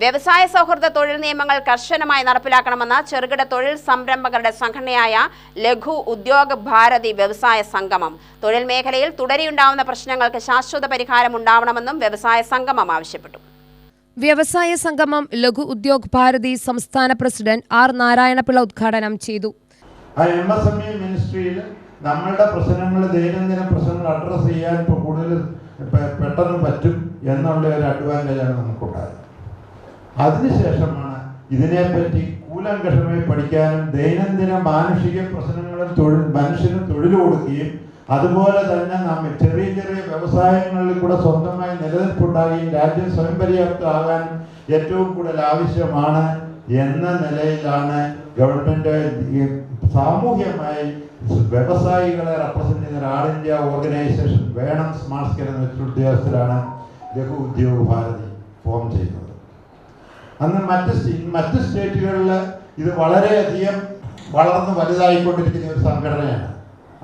വ്യവസായ സൗഹൃദ തൊഴിൽ നിയമങ്ങൾ കർശനമായി നടപ്പിലാക്കണമെന്ന് ചെറുകിട തൊഴിൽ സംരംഭകരുടെ സംഘടനയായ ലഘു ഉദ്യോഗ ഭാരതി വ്യവസായ സംഗമം. തൊഴിൽ മേഖലയിൽ തുടരെയുണ്ടാവുന്ന പ്രശ്നങ്ങൾക്ക് ശാശ്വത പരിഹാരം ഉണ്ടാവണമെന്നും വ്യവസായ സംഗമം ആവശ്യപ്പെട്ടു. വ്യവസായ സംഗമം ലഘു ഉദ്യോഗ് ഭാരതി സംസ്ഥാന പ്രസിഡന്റ് ആർ നാരായണപിള്ള ഉദ്ഘാടനം ചെയ്തു. മിനിസ്ട്രിയിൽ നമ്മളുടെ പ്രശ്നങ്ങൾ ദൈനംദിന പ്രശ്നങ്ങൾ അഡ്രസ്സ് ചെയ്യാൻ ഇപ്പോൾ കൂടുതൽ പെട്ടെന്ന് പറ്റും എന്നുള്ള ഒരു അഡ്വാന്റേജാണ് നമുക്കുണ്ടായത്. അതിനുശേഷമാണ് ഇതിനെപ്പറ്റി കൂലങ്കഷമായി പഠിക്കാനും ദൈനംദിന മാനുഷിക പ്രശ്നങ്ങളിൽ തൊഴിൽ മനുഷ്യന് തൊഴിൽ കൊടുക്കുകയും അതുപോലെ തന്നെ നാം ചെറിയ ചെറിയ വ്യവസായങ്ങളിൽ കൂടെ സ്വന്തമായി നിലനിൽപ്പുണ്ടാകുകയും രാജ്യം സ്വയം പര്യാപ്തമാകാൻ ഏറ്റവും കൂടുതൽ ആവശ്യമാണ് എന്ന നിലയിലാണ് ഗവൺമെന്റ് ഈ സാമൂഹ്യമായി വ്യവസായികളെ റെപ്രസെന്റ് ചെയ്യുന്ന ആൾ ഇന്ത്യ ഓർഗനൈസേഷൻ വേണം സ്മാർട്ട് സ്കെയിൽ എന്ന ഉദ്യോഗസ്ഥരാണ് ലഘു ഉദ്യോഗ ഭാരതി ഫോം ചെയ്യുന്നത്. അന്ന് മറ്റ് മറ്റ് സ്റ്റേറ്റുകളിൽ ഇത് വളരെയധികം വളർന്ന് വലുതായിക്കൊണ്ടിരിക്കുന്ന ഒരു സംഘടനയാണ്.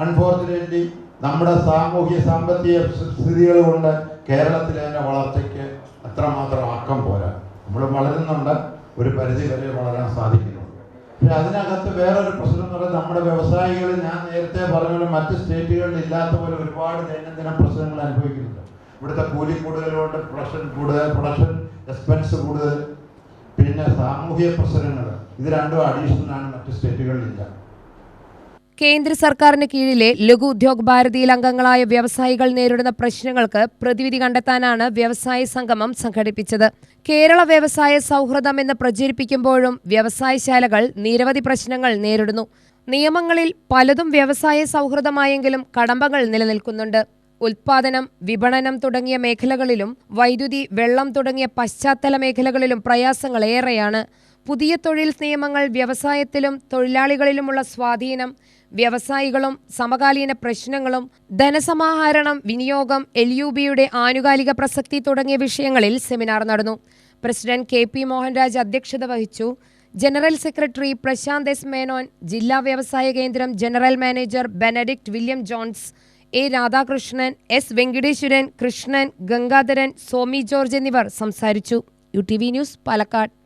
അൺഫോർച്ചുനേറ്റ്ലി നമ്മുടെ സാമൂഹ്യ സാമ്പത്തിക സ്ഥിതികൾ കൊണ്ട് കേരളത്തിലെ അതിന്റെ വളർച്ചയ്ക്ക് അത്രമാത്രം ആക്കം പോരാ. നമ്മൾ വളരുന്നുണ്ട് ഒരു പരിധി വരെ വളരാൻ സാധിക്കുന്നുണ്ട്. പക്ഷെ അതിനകത്ത് വേറൊരു പ്രശ്നം എന്ന് പറയുന്നത് നമ്മുടെ വ്യവസായികൾ ഞാൻ നേരത്തെ പറഞ്ഞ പോലെ മറ്റ് സ്റ്റേറ്റുകളിൽ ഇല്ലാത്ത പോലെ ഒരുപാട് ദൈനംദിന പ്രശ്നങ്ങൾ അനുഭവിക്കുന്നുണ്ട്. ഇവിടുത്തെ കൂലി കൂടുതലുകൊണ്ട് പ്രൊഡക്ഷൻ കൂടുതൽ പ്രൊഡക്ഷൻ എക്സ്പെൻസ് കൂടുതൽ പിന്നെ സാമൂഹ്യ പ്രശ്നങ്ങൾ. ഇത് രണ്ടും അഡീഷണൽ ആണ് മറ്റ് സ്റ്റേറ്റുകളിലില്ല കേന്ദ്ര സർക്കാരിന് കീഴിലെ ലഘു ഉദ്യോഗ് ഭാരതിയിൽ അംഗങ്ങളായ വ്യവസായികൾ നേരിടുന്ന പ്രശ്നങ്ങൾക്ക് പ്രതിവിധി കണ്ടെത്താനാണ് വ്യവസായ സംഗമം സംഘടിപ്പിച്ചത്. കേരള വ്യവസായ സൗഹൃദം എന്ന് പ്രചരിപ്പിക്കുമ്പോഴും വ്യവസായശാലകൾ നിരവധി പ്രശ്നങ്ങൾ നേരിടുന്നു. നിയമങ്ങളിൽ പലതും വ്യവസായ സൗഹൃദമായെങ്കിലും കടമ്പകൾ നിലനിൽക്കുന്നുണ്ട്. ഉൽപാദനം വിപണനം തുടങ്ങിയ മേഖലകളിലും വൈദ്യുതി വെള്ളം തുടങ്ങിയ പശ്ചാത്തല മേഖലകളിലും പ്രയാസങ്ങൾ ഏറെയാണ്. പുതിയ തൊഴിൽ നിയമങ്ങൾ വ്യവസായത്തിലും തൊഴിലാളികളിലുമുള്ള സ്വാധീനം വ്യവസായികളും സമകാലീന പ്രശ്നങ്ങളും ധനസമാഹരണം വിനിയോഗം എൽ യു ബിയുടെ ആനുകാലിക പ്രസക്തി തുടങ്ങിയ വിഷയങ്ങളിൽ സെമിനാർ നടന്നു. പ്രസിഡന്റ് കെ പി മോഹൻരാജ് അധ്യക്ഷത വഹിച്ചു. General secretary Prashanth S Menon ജില്ലാ വ്യവസായ കേന്ദ്രം general manager Benedict William Jones A Radhakrishnan S Venkateswaran Krishnan Gangadharan Somi George എന്നിവർ സംസാരിച്ചു. U T V news Palakkad.